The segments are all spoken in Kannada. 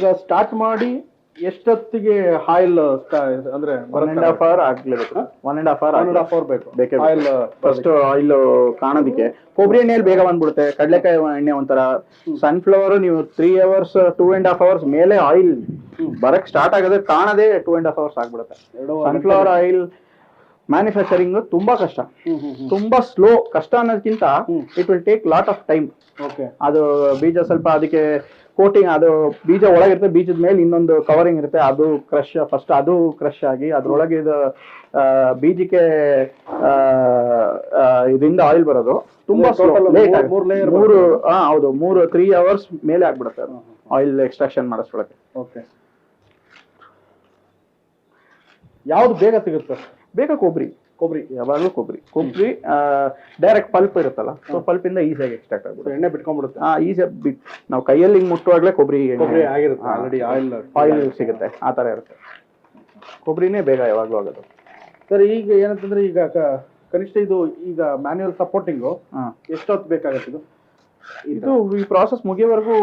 ಈಗ ಸ್ಟಾರ್ಟ್ ಮಾಡಿ ಎಷ್ಟೊತ್ತಿಗೆ ಆಯಿಲ್ ಅಂದ್ರೆ one and half hour ಆಗ್ಲೇಬೇಕು. One and half hour one and half hour ಬೇಕು. ಬೇಕೇ ಆಯಿಲ್ ಫಸ್ಟ್ ಆಯಿಲ್ ಕಾಣೋದಿಕ್ಕೆ. ಕೊಬ್ಬರಿ ಎಣ್ಣೆಯಲ್ಲಿ ಬೇಗ ಬಂದ್ಬಿಡುತ್ತೆ. ಕಡಲೆಕಾಯಿ ಎಣ್ಣೆ ಒಂಥರ. ಸನ್ಫ್ಲವರ್ ನೀವು three hours two and half hours ಮೇಲೆ ಆಯಿಲ್ ಬರಕ್ ಸ್ಟಾರ್ಟ್ ಆಗೋದೇ ಕಾಣದೇ ಟೂ ಅಂಡ್ ಹಾಫ್ ಅವರ್ಸ್ ಆಗ್ಬಿಡುತ್ತೆ. ಸನ್ಫ್ಲವರ್ ಆಯಿಲ್ ಮ್ಯಾನುಫ್ಯಾಕ್ಚರಿಂಗ್ ತುಂಬಾ ಕಷ್ಟ. ತುಂಬಾ ಸ್ಲೋ ಕಷ್ಟ ಅನ್ನೋದಕ್ಕಿಂತ it will take lot of time okay ಅದು ಬೀಜ ಸ್ವಲ್ಪ ಅದಕ್ಕೆ ಕೋಟಿಂಗ್ ಅದು ಬೀಜ ಒಳಗಿರುತ್ತೆ ಬೀಜದ ಮೇಲೆ ಇನ್ನೊಂದು ಕವರಿಂಗ್ ಇರುತ್ತೆ ಅದು ಕ್ರಶ್ ಫಸ್ಟ್ ಅದು ಕ್ರಶ್ ಆಗಿ ಅದ್ರೊಳಗೆ ಇದು ಬೀಜಕ್ಕೆ ಇದರಿಂದ ಆಯಿಲ್ ಬರೋದು. ತುಂಬಾ ಲೇಟ್ ಮೂರು ಹಾ ಹೌದು ಮೂರು ತ್ರೀ ಅವರ್ಸ್ ಮೇಲೆ ಆಗ್ಬಿಡುತ್ತೆ ಆಯಿಲ್ ಎಕ್ಸ್ಟ್ರಾಕ್ಷನ್ ಮಾಡಿಸ್ಕೊಳಕ್ಕೆ ಓಕೆ ಯಾವ್ದು ಬೇಗ ಸಿಗುತ್ತೆ? ಬೇಗ ಕೊಬ್ಬರಿ. ಕೊಬ್ಬರಿ ಯಾವಾಗಲೂ ಕೊಬ್ಬರಿ. ಕೊಬ್ಬರಿ ಡೈರೆಕ್ಟ್ ಪಲ್ಪ್ ಇರುತ್ತಲ್ಲ ಸೊ ಪಲ್ಪ್ ಇಂದ ಈಸಿಯಾಗಿ ಎಕ್ಸ್ಟ್ರಾಕ್ಟ್ ಆಗ್ಬಿಡುತ್ತೆ ಎಣ್ಣೆ ಬಿಟ್ಕೊಂಡ್ಬಿಡುತ್ತೆ? ಹಾ ಈಸಿಯಾಗಿ ಬಿಟ್ ನಾವು ಕೈಯಲ್ಲಿ ಹಿಂಗ್ ಮುಟ್ಟುವಾಗಲೇ ಕೊಬ್ಬರಿ ಕೊಬ್ಬರಿ ಆಗಿರುತ್ತೆ ಆಲ್ರೆಡಿ ಆಯಿಲ್ ಆಯಿಲ್ ಸಿಗುತ್ತೆ ಆ ಥರ ಇರುತ್ತೆ. ಕೊಬ್ಬರಿನೇ ಬೇಗ ಯಾವಾಗಲೂ ಆಗೋದು. ಸರ್ ಈಗ ಏನಂತಂದ್ರೆ ಈಗ ಕನಿಷ್ಠ ಇದು ಈಗ ಮ್ಯಾನ್ಯುವಲ್ ಸಪೋರ್ಟಿಂಗು. ಎಷ್ಟೊತ್ತು ಬೇಕಾಗುತ್ತೆ ಇದು? ಇದು ಈ ಪ್ರಾಸೆಸ್ ಮುಗಿಯೋವರೆಗೂ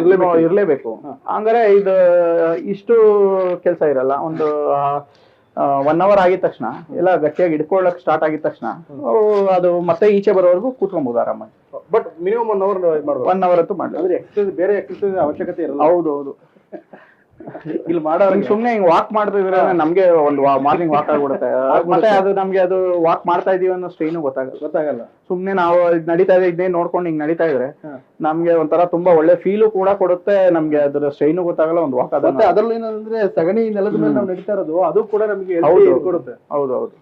ಇರ್ಲೇಬೇಕು. ಇರಲೇಬೇಕು. ಹಂಗಾರೆ ಇದು ಇಷ್ಟು ಕೆಲಸ ಇರಲ್ಲ ಒಂದು ಒನ್ ಅವರ್ ಆಗಿದ ತಕ್ಷಣ ಎಲ್ಲ ಗಟ್ಟಿಯಾಗಿ ಹಿಡ್ಕೊಳ್ಳಕ್ ಸ್ಟಾರ್ಟ್ ಆಗಿದ ತಕ್ಷಣ ಅವು ಅದು ಮತ್ತೆ ಈಚೆ ಬರೋವರೆಗೂ ಕೂತ್ಕೊಬಹುದು ಆರಾಮಾಗಿ. But minimum one hour one hour ಅಂತೂ ಮಾಡಲಿ ಬೇರೆ ಎಕ್ಸರ್ಸೈಸ್ ಅವಶ್ಯಕತೆ ಇರಲ್ಲ ಹೌದು ಹೌದು ಇಲ್ಲಿ ಮಾಡೋ ಹಿಂಗ್ ಸುಮ್ನೆ ಹಿಂಗ್ ವಾಕ್ ಮಾಡ್ತಿದ್ರೆ ನಮ್ಗೆ ಒಂದು ಮಾರ್ನಿಂಗ್ ವಾಕ್ ಆಗ್ಬಿಡುತ್ತೆ. ಮತ್ತೆ ಅದು ನಮ್ಗೆ ಅದು ವಾಕ್ ಮಾಡ್ತಾ ಇದೀವಿ ಅನ್ನೋ ಸ್ಟ್ರೈನು ಗೊತ್ತಾಗಲ್ಲ. ಗೊತ್ತಾಗಲ್ಲ. ಸುಮ್ನೆ ನಾವು ಇದ್ ನಡೀತಾ ಇದೆ ಇದನ್ನೇ ನೋಡ್ಕೊಂಡು ಹಿಂಗ್ ನಡೀತಾ ಇದ್ರೆ. ನಮ್ಗೆ ಒಂಥರ ತುಂಬಾ ಒಳ್ಳೆ ಫೀಲು ಕೂಡ ಕೊಡುತ್ತೆ ನಮ್ಗೆ ಅದ್ರ ಸ್ಟ್ರೈನು ಗೊತ್ತಾಗಲ್ಲ ಒಂದು ವಾಕ್ ಅದ್ರಲ್ಲಿ ಏನಂದ್ರೆ ಸಗಣಿ ನೆಲದ ಮೇಲೆ ನಾವು ನಡೀತಾ ಇರೋದು ಅದು ಕೂಡ ನಮ್ಗೆ ಕೊಡುತ್ತೆ. ಹೌದು ಹೌದು.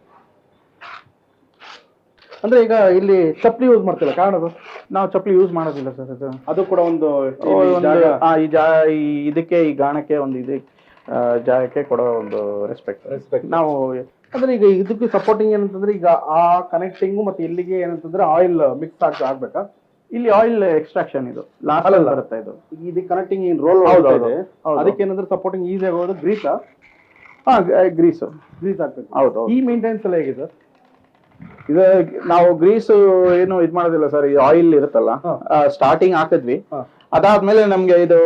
ಅಂದ್ರೆ ಈಗ ಇಲ್ಲಿ ಚಪ್ಪಲಿ ಯೂಸ್ ಮಾಡ್ತಿಲ್ಲ ಕಾರಣದು ನಾವು ಚಪ್ಪಲಿ ಯೂಸ್ ಮಾಡೋದಿಲ್ಲ ಸರ್ ಅದು. ಅದು ಕೂಡ ಒಂದು ಈ ಒಂದು ಜಾಗ ಆ, ಈ ಜಾ ಈ ಇದಕ್ಕೆ ಈ ಗಾಣಕ್ಕೆ ಒಂದು ಇದು ಆ, ಜಾಗಕ್ಕೆ ಕೊಡೋ ಒಂದು ರೆಸ್ಪೆಕ್ಟ್ Respect. ನಾವು ಅಂದ್ರೆ ಈಗ ಇದಕ್ಕೆ ಸಪೋರ್ಟಿಂಗ್ ಏನಂತಂದ್ರೆ ಈಗ ಆ ಕನೆಕ್ಟಿಂಗ್ ಮತ್ತೆ ಇಲ್ಲಿಗೆ ಏನಂತಂದ್ರೆ ಆಯಿಲ್ ಮಿಕ್ಸ್ ಆಗ್ತಾ ಆಗ್ಬೇಕಾ? ಇಲ್ಲಿ ಆಯಿಲ್ ಎಕ್ಸ್ಟ್ರಾಕ್ಷನ್ ಇದು. ಲಾಸ್ಟ್ ಅಲ್ಲಲ್ಲ. ಬರುತ್ತೆ ಇದು. ಇದು ಕನೆಕ್ಟಿಂಗ್ ಏನ್ ರೋಲ್ ಹೌದು, ಹೌದು. ಇದೆ. ಹೌದು. ಅದಕ್ಕೆ ಏನಂದ್ರೆ ಸಪೋರ್ಟಿಂಗ್ ಈಸಿ ಆಗೋದು ಗ್ರೀಸ್ ಹಾ ಗ್ರೀಸ್ ಗ್ರೀಸ್ ಆಗ್ತದೆ. ಹೌದು ಹೌದು. ಈ ಮೇಂಟೆನೆನ್ಸ್ ಎಲ್ಲ ಹೇಗಿದೆ ಇದು ನಾವು ಗ್ರೀಸ್ ಏನು ಇದ್ ಮಾಡೋದಿಲ್ಲ ಸರ್ ಈ ಆಯಿಲ್ ಇರುತ್ತಲ್ಲ. ಸ್ಟಾರ್ಟಿಂಗ್ ಹಾಕಿದ್ವಿ. ಅದಾದ್ಮೇಲೆ ನಮ್ಗೆ ಇದು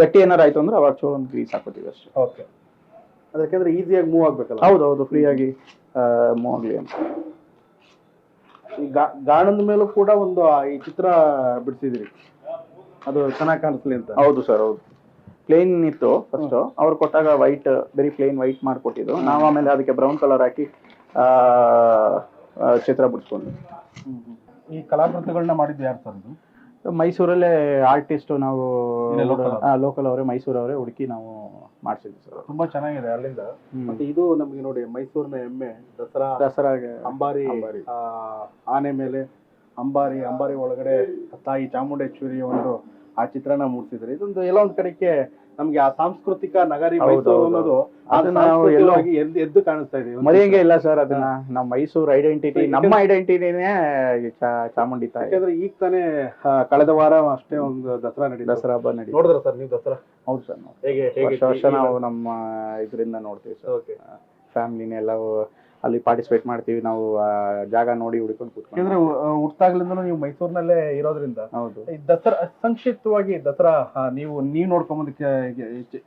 ಗಟ್ಟಿ ಏನಾರು ಆಯ್ತು ಅಂದ್ರೆ ಅವಾಗ ಚೂರು ಒಂದು ಗ್ರೀಸ್ ಹಾಕೋತೀವಿ ಅಷ್ಟೇ. ಓಕೆ ಅದಕ್ಕೆಂದ್ರೆ ಈಸಿಯಾಗಿ ಮೂವ್ ಆಗ್ಬೇಕಲ್ಲ? ಹೌದು ಹೌದು ಫ್ರೀ ಆಗಿ ಮೂವ್ ಆಗ್ಲಿ ಅಂತ. ಈ ಗಾಣದ ಮೇಲೂ ಕೂಡ ಒಂದು ಈ ಚಿತ್ರ ಬಿಡಿಸಿದಿರಿ. ಅದು ಚೆನ್ನಾಗಿ ಕಾಣಿಸ್ಲಿ ಅಂತ. ಹೌದು ಸರ್ ಹೌದು. ಪ್ಲೇನ್ ಇತ್ತು ಫಸ್ಟ್ ಅವ್ರು ಕೊಟ್ಟಾಗ ವೈಟ್ ಬರೀ ಪ್ಲೇನ್ ವೈಟ್ ಮಾಡಿಕೊಟ್ಟಿದ್ದು. ನಾವು ಆಮೇಲೆ ಅದಕ್ಕೆ ಬ್ರೌನ್ ಕಲರ್ ಹಾಕಿ ಚಿತ್ರ ಬಿಡಿಸ್ಕೊಂಡು. ಈ ಕಲಾಕೃತಿಗಳನ್ನ ಮಾಡಿದ್ದು ಯಾರು ಸರ್ ಇದು? ಮೈಸೂರಲ್ಲೇ ಆರ್ಟಿಸ್ಟು ನಾವು ಇಲ್ಲೇ local ಅವ್ರು? ಲೋಕಲ್ ಅವರೇ ಮೈಸೂರು ಅವರೇ ಹುಡುಕಿ ನಾವು ಮಾಡಿಸಿದ್ವಿ ಸರ್. ತುಂಬಾ ಚೆನ್ನಾಗಿದೆ ಅಲ್ಲಿಂದ. ಮತ್ತೆ ಇದು ನಮಗೆ ನೋಡಿ ಮೈಸೂರಿನ ಹೆಮ್ಮೆ ದಸರಾ ದಸರಾಗೆ ಅಂಬಾರಿ ಅಂಬಾರಿ. ಆ, ಆನೆ ಮೇಲೆ ಅಂಬಾರಿ ಅಂಬಾರಿ ಒಳಗಡೆ ತಾಯಿ ಚಾಮುಂಡೇಶ್ವರಿ ಒಂದು ಆ ಚಿತ್ರಣ ಮೂಡಿಸಿದ್ರೆ. ಇದೊಂದು ಎಲ್ಲ ಒಂದ್ ಕಡೆಗೆ ನಮ್ಗೆ ಆ ಸಾಂಸ್ಕೃತಿಕ ನಗರಿ ಮೈಸೂರು ಅನ್ನೋದು ಎದ್ದು ಎದ್ದು ಕಾಣಿಸ್ತಾ ಇದೆ. ಮರೆಯಂಗೆ ಇಲ್ಲ ಸರ್ ಅದನ್ನ. ನಮ್ಮ ಮೈಸೂರು ಐಡೆಂಟಿಟಿ ನಮ್ಮ ಐಡೆಂಟಿಟಿನೇ ಚಾಮುಂಡಿ ತಾಯಿ. ಯಾಕಂದ್ರೆ ಈಗ ತಾನೇ ಕಳೆದ ವಾರ ಅಷ್ಟೇ ಒಂದು ದಸರಾ ನಡೀತು. ದಸರಾ ಹಬ್ಬ ನಡೀತು. ನೋಡಿದ್ರ ಸರ್ ನೀವು ದಸರಾ? ಹೌದು ಸರ್ ನಾವು ಹೇಗೆ ವರ್ಷ ವರ್ಷ ನಾವು ನಮ್ಮ ಇದರಿಂದ ನೋಡ್ತೀವಿ ಸರ್. ಓಕೆ. ಫ್ಯಾಮಿಲಿನ ಎಲ್ಲ ಅಲ್ಲಿ ಪಾರ್ಟಿಸಿಪೇಟ್ ಮಾಡ್ತೀವಿ ನಾವು ಆ ಜಾಗ ನೋಡಿ ಹುಡ್ಕೊಂಡು ಕೂತ್ಕೊಂಡು. ಯಾಕಂದ್ರೆ ಹುಟ್ಟಾಗ್ಲಿಂದ ನೀವು ಮೈಸೂರಿನಲ್ಲೇ ಇರೋದ್ರಿಂದ ಹೌದು. ಈ ದಸರಾ ಸಂಕ್ಷಿಪ್ತವಾಗಿ ದಸರಾ ಆ, ನೀವು ನೀವು ನೋಡ್ಕೊಂಬಂದಕ್ಕೆ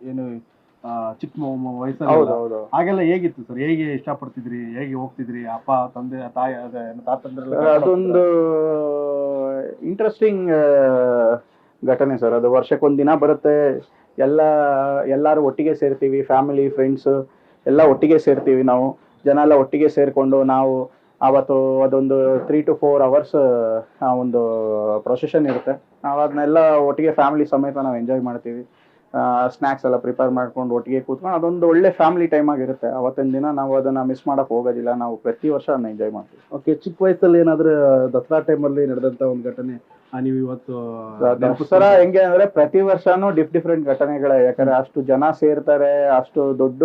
ಏನು ಆ, ಚಿಕ್ಕ ಮ- ಮ- ವಯಸ್ಸಲ್ಲಿ ಹೌದು ಹೌದು ಹಾಗೆಲ್ಲ ಹೇಗಿತ್ತು ಸರ್? ಹೇಗೆ ಇಷ್ಟಪಡ್ತಿದ್ರಿ? ಹೇಗೆ ಹೋಗ್ತಿದ್ರಿ? ಅಪ್ಪ ತಂದೆ ತಾಯಿ ಅದೇ ಏನು ತಾತಂದ್ರೆಲ್ಲ ಅದೊಂದು ಇಂಟ್ರೆಸ್ಟಿಂಗ್ ಘಟನೆ ಸರ್. ಅದು ವರ್ಷಕ್ಕೊಂದು ದಿನ ಬರುತ್ತೆ. ಎಲ್ಲ ಎಲ್ಲರೂ ಒಟ್ಟಿಗೆ ಸೇರ್ತೀವಿ. ಫ್ಯಾಮಿಲಿ ಫ್ರೆಂಡ್ಸ್ ಎಲ್ಲ ಒಟ್ಟಿಗೆ ಸೇರ್ತೀವಿ ನಾವು. ಜನ ಎಲ್ಲ ಒಟ್ಟಿಗೆ ಸೇರಿಕೊಂಡು ನಾವು ಅವತ್ತು ಅದೊಂದು ತ್ರೀ ಟು ಫೋರ್ ಅವರ್ಸ್ ಒಂದು ಪ್ರೊಸೆಷನ್ ಇರುತ್ತೆ. ನಾವು ಅದನ್ನೆಲ್ಲ ಒಟ್ಟಿಗೆ ಫ್ಯಾಮಿಲಿ ಸಮೇತ ನಾವು ಎಂಜಾಯ್ ಮಾಡ್ತೀವಿ. ಸ್ನ್ಯಾಕ್ಸ್ ಎಲ್ಲ ಪ್ರಿಪೇರ್ ಮಾಡ್ಕೊಂಡು ಒಟ್ಟಿಗೆ ಕೂತ್ಕೊಂಡು ಅದೊಂದು ಒಳ್ಳೆ ಫ್ಯಾಮಿಲಿ ಟೈಮ್ ಆಗಿರುತ್ತೆ. ಅವತ್ತಿನ ದಿನ ನಾವು ಅದನ್ನ ಮಿಸ್ ಮಾಡಕ್ ಹೋಗೋದಿಲ್ಲ. ನಾವು ಪ್ರತಿ ವರ್ಷ ಅದನ್ನ ಎಂಜಾಯ್ ಮಾಡ್ತೀವಿ. ಓಕೆ ಚಿಕ್ಕ ವಯಸ್ಸಲ್ಲಿ ಏನಾದ್ರೂ ದಸರಾ ಟೈಮಲ್ಲಿ ನಡೆದಂತ ಒಂದು ಘಟನೆ ನೀವು ಇವತ್ತು ದಸರಾ ಹೆಂಗೆ ಅಂದ್ರೆ ಪ್ರತಿ ವರ್ಷನೂ ಡಿಫ್ ಡಿಫ್ರೆಂಟ್ ಘಟನೆಗಳೇ. ಯಾಕಂದ್ರೆ ಅಷ್ಟು ಜನ ಸೇರ್ತಾರೆ ಅಷ್ಟು ದೊಡ್ಡ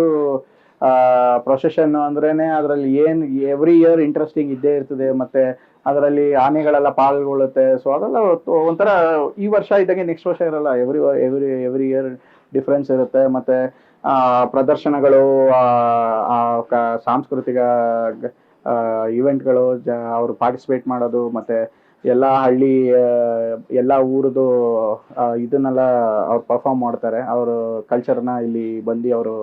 ಪ್ರೊಸೆಷನ್ ಅಂದ್ರೇನೆ ಅದರಲ್ಲಿ ಏನ್ ಎವ್ರಿ ಇಯರ್ ಇಂಟ್ರೆಸ್ಟಿಂಗ್ ಇದ್ದೇ ಇರ್ತದೆ, ಮತ್ತೆ ಅದರಲ್ಲಿ ಆನೆಗಳೆಲ್ಲ ಪಾಲ್ಗೊಳ್ಳುತ್ತೆ. ಸೊ ಅದೆಲ್ಲ ಒಂಥರ ಈ ವರ್ಷ ಇದ್ದಂಗೆ ನೆಕ್ಸ್ಟ್ ವರ್ಷ ಇರಲ್ಲ every every every year difference ಇರುತ್ತೆ. ಮತ್ತೆ ಪ್ರದರ್ಶನಗಳು ಸಾಂಸ್ಕೃತಿಕ ಇವೆಂಟ್ಗಳು ಜ, ಅವರು ಪಾರ್ಟಿಸಿಪೇಟ್ ಮಾಡೋದು, ಮತ್ತೆ ಎಲ್ಲ ಹಳ್ಳಿ ಎಲ್ಲ ಊರದು ಇದನ್ನೆಲ್ಲ ಅವ್ರು ಪರ್ಫಾರ್ಮ್ ಮಾಡ್ತಾರೆ. ಅವರು ಕಲ್ಚರ್ನ ಇಲ್ಲಿ ಬಂದು ಅವರು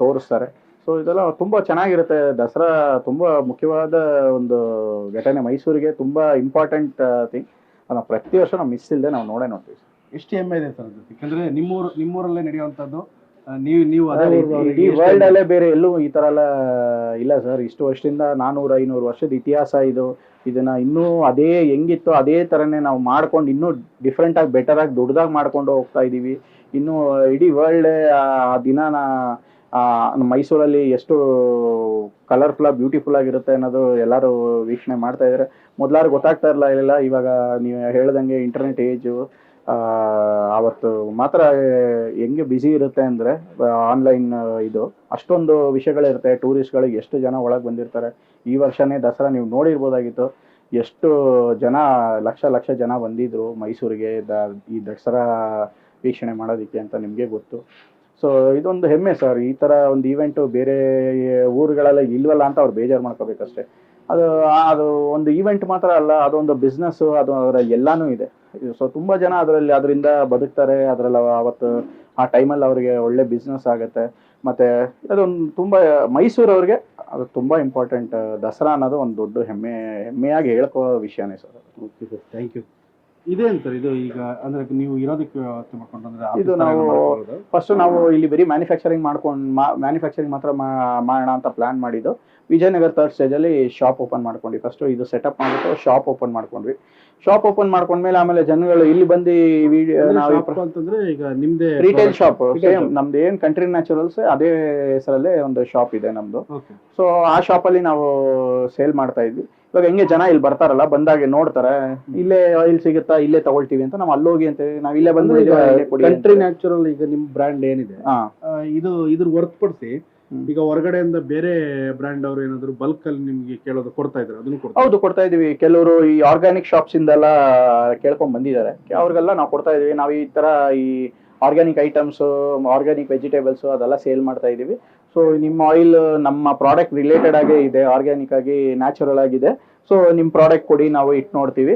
ತೋರಿಸ್ತಾರೆ. ಸೊ ಇದೆಲ್ಲ ತುಂಬ ಚೆನ್ನಾಗಿರುತ್ತೆ. ದಸರಾ ತುಂಬ ಮುಖ್ಯವಾದ ಒಂದು ಘಟನೆ. ಮೈಸೂರಿಗೆ ತುಂಬ ಇಂಪಾರ್ಟೆಂಟ್ ಥಿಂಗ್ ನಾವು ಪ್ರತಿ ವರ್ಷ ನಾವು ಮಿಸ್ ಇಲ್ಲದೆ ನಾವು ನೋಡೇ ನೋಡ್ತೀವಿ ಎಷ್ಟು ಹೆಮ್ಮೆ ಇದೆ ಸರ್ ಯಾಕಂದ್ರೆ ನಿಮ್ಮೂರು ನಿಮ್ಮೂರಲ್ಲೇ ನಡೆಯುವಂಥದ್ದು ಆ, ನೀವು ನೀವು ಈ ಇಡೀ ವರ್ಲ್ಡ್ ಅಲ್ಲೇ ಬೇರೆ ಎಲ್ಲೂ ಈ ತರ ಎಲ್ಲ ಇಲ್ಲ ಸರ್. ಇಷ್ಟು ವರ್ಷದಿಂದ ನಾನ್ನೂರು ಐನೂರು ವರ್ಷದ ಇತಿಹಾಸ ಇದು. ಇದನ್ನ ಇನ್ನೂ ಅದೇ ಹೆಂಗಿತ್ತು ಅದೇ ತರನೇ ನಾವು ಮಾಡ್ಕೊಂಡು ಇನ್ನೂ ಡಿಫ್ರೆಂಟ್ ಆಗಿ ಬೆಟರ್ ಆಗಿ ದೊಡ್ಡದಾಗಿ ಮಾಡ್ಕೊಂಡು ಹೋಗ್ತಾ ಇದೀವಿ. ಇನ್ನು ಇಡೀ ವರ್ಲ್ಡ್ ಆ ದಿನಾನ ಆ, ಮೈಸೂರಲ್ಲಿ ಎಷ್ಟು ಕಲರ್ಫುಲ್ ಬ್ಯೂಟಿಫುಲ್ ಆಗಿರುತ್ತೆ ಅನ್ನೋದು ಎಲ್ಲರೂ ವೀಕ್ಷಣೆ ಮಾಡ್ತಾ ಇದ್ದಾರೆ ಮೊದಲಾರು ಗೊತ್ತಾಗ್ತಾ ಇರಲಿಲ್ಲ ಇವಾಗ ನೀವು ಹೇಳ್ದಂಗೆ ಇಂಟರ್ನೆಟ್ ಏಜು ಅವತ್ತು ಮಾತ್ರ ಹೆಂಗೆ ಬ್ಯುಸಿ ಇರುತ್ತೆ ಅಂದರೆ ಆನ್ಲೈನ್ ಇದು. ಅಷ್ಟೊಂದು ವಿಷಯಗಳಿರುತ್ತೆ ಟೂರಿಸ್ಟ್ಗಳಿಗೆ ಎಷ್ಟು ಜನ ಒಳಗೆ ಬಂದಿರ್ತಾರೆ. ಈ ವರ್ಷನೇ ದಸರಾ ನೀವು ನೋಡಿರ್ಬೋದಾಗಿತ್ತು. ಎಷ್ಟು ಜನ, ಲಕ್ಷ ಲಕ್ಷ ಜನ ಬಂದಿದ್ರು ಮೈಸೂರಿಗೆ, ದ, ಈ ದಸರಾ ವೀಕ್ಷಣೆ ಮಾಡೋದಕ್ಕೆ ಅಂತ ನಿಮಗೆ ಗೊತ್ತು. ಸೊ ಇದೊಂದು ಹೆಮ್ಮೆ ಸರ್ ಈ ಥರ ಒಂದು ಈವೆಂಟು ಬೇರೆ ಊರುಗಳೆಲ್ಲ ಇಲ್ವಲ್ಲ ಅಂತ ಅವ್ರು ಬೇಜಾರು ಮಾಡ್ಕೋಬೇಕಷ್ಟೇ ಅದು ಅದು ಒಂದು ಈವೆಂಟ್ ಮಾತ್ರ ಅಲ್ಲ, ಅದೊಂದು ಬಿಸ್ನೆಸ್ಸು ಅದು ಅದರ ಎಲ್ಲಾನು ಇದೆ. ಸೊ ತುಂಬ ಜನ ಅದರಲ್ಲಿ ಅದರಿಂದ ಬದುಕ್ತಾರೆ, ಅದರಲ್ಲಿ ಅವತ್ತು ಆ ಟೈಮಲ್ಲಿ ಅವರಿಗೆ ಒಳ್ಳೆ ಬಿಸ್ನೆಸ್ ಆಗುತ್ತೆ. ಮತ್ತೆ ಅದೊಂದು ತುಂಬ, ಮೈಸೂರವ್ರಿಗೆ ಅದು ತುಂಬ ಇಂಪಾರ್ಟೆಂಟ್ ದಸರಾ ಅನ್ನೋದು ಒಂದು ದೊಡ್ಡ ಹೆಮ್ಮೆ, ಹೆಮ್ಮೆಯಾಗಿ ಹೇಳ್ಕೋ ವಿಷಯನೇ sir okay sir thank you ಇದೇನು ಸರ್. ಇದು ಈಗ ಅಂದ್ರೆ ನೀವು ಇರೋದಕ್ಕೆ ವ್ಯವಸ್ಥೆ ಮಾಡ್ಕೊಂಡು ಅಂದ್ರೆ ಇದು ನಾವು- ಫಸ್ಟ್ ನಾವು ಇಲ್ಲಿ ಬರೀ ಮ್ಯಾನುಫ್ಯಾಕ್ಚರಿಂಗ್ ಮಾಡ್ಕೊಂಡು ಮ್ಯಾನುಫ್ಯಾಕ್ಚರಿಂಗ್ ಮಾತ್ರ ಮಾಡೋಣ ಅಂತ ಪ್ಲಾನ್ ಮಾಡಿದ್ದು. ವಿಜಯನಗರ ಥರ್ಡ್ ಸ್ಟೇಜಲ್ಲಿ ಶಾಪ್ ಓಪನ್ ಮಾಡ್ಕೊಂಡ್ವಿ. ಫಸ್ಟ್ ಇದು ಸೆಟಪ್ ಮಾಡ್ಬಿಟ್ಟು ಶಾಪ್ ಓಪನ್ ಮಾಡ್ಕೊಂಡ್ವಿ. ಶಾಪ್ ಓಪನ್ ಮಾಡ್ಕೊಂಡ್ಮೇಲೆ ಆಮೇಲೆ ಜನಗಳು ಇಲ್ಲಿ ಬಂದು ವಿಡಿಯೋ ನಾವು ಅಂತಂದ್ರೆ ಈಗ ನಿಮ್ದೇ ರಿಟೇಲ್ ಶಾಪ್ ನಮ್ದು ಏನ್ ಕಂಟ್ರಿ ನ್ಯಾಚುರಲ್ಸ್ ಅದೇ ಹೆಸರಲ್ಲೇ ಒಂದು ಶಾಪ್ ಇದೆ ನಮ್ದು. ಸೊ ಆ ಶಾಪಲ್ಲಿ ನಾವು ಸೇಲ್ ಮಾಡ್ತಾ ಇದ್ವಿ. ಇವಾಗ ಹೆಂಗೆ ಜನ ಇಲ್ಲಿ ಬರ್ತಾರಲ್ಲ ಬಂದಾಗ ನೋಡ್ತಾರೆ. ಇಲ್ಲೇ ಆಯಿಲ್ ಸಿಗುತ್ತಾ ಇಲ್ಲೇ ತಗೊಳ್ತೀವಿ ಅಂತ ನಾವು ಅಲ್ಲೋಗಿ ಅಂತ ನಾವು ಇಲ್ಲೇ ಬಂದು. ಕಂಟ್ರಿ ನ್ಯಾಚುರಲ್ ಈಗ ನಿಮ್ ಬ್ರ್ಯಾಂಡ್ ಏನಿದೆ? ಇದು ಇದ್ರ ಹೊರತುಪಡಿಸಿ. ಈಗ ಹೊರಗಡೆಯಿಂದ ಬೇರೆ ಬ್ರ್ಯಾಂಡ್ ಅವರು ಏನಾದ್ರು ಬಲ್ಕ್ ಅಲ್ಲಿ ನಿಮ್ಗೆ ಕೇಳೋದು ಕೊಡ್ತಾ ಇದ್ದಾರೆ? ಅದನ್ನು ಕೊಡ್ತಾ ಹೌದು ಕೊಡ್ತಾ ಇದೀವಿ ಕೆಲವರು ಈ ಆರ್ಗ್ಯಾನಿಕ್ ಶಾಪ್ಸ್ ಇಂದೆಲ್ಲ ಕೇಳ್ಕೊಂಡ್ ಬಂದಿದ್ದಾರೆ. ಅವ್ರಿಗೆಲ್ಲ ನಾವು ಕೊಡ್ತಾ ಇದೀವಿ ನಾವು ಈ ತರ ಈ ಆರ್ಗ್ಯಾನಿಕ್ ಐಟಮ್ಸ್ ಆರ್ಗ್ಯಾನಿಕ್ ವೆಜಿಟೇಬಲ್ಸ್ ಅದೆಲ್ಲ ಸೇಲ್ ಮಾಡ್ತಾ ಇದೀವಿ ಸೊ ನಿಮ್ಮ ಆಯಿಲ್ ನಮ್ಮ ಪ್ರಾಡಕ್ಟ್ ರಿಲೇಟೆಡ್ ಆಗೇ ಇದೆ ಆರ್ಗ್ಯಾನಿಕ್ ಆಗಿ ನ್ಯಾಚುರಲ್ ಆಗಿದೆ. ಸೊ ನಿಮ್ಮ ಪ್ರಾಡಕ್ಟ್ ಕೊಡಿ ನಾವು ಇಟ್ಟು ನೋಡ್ತೀವಿ.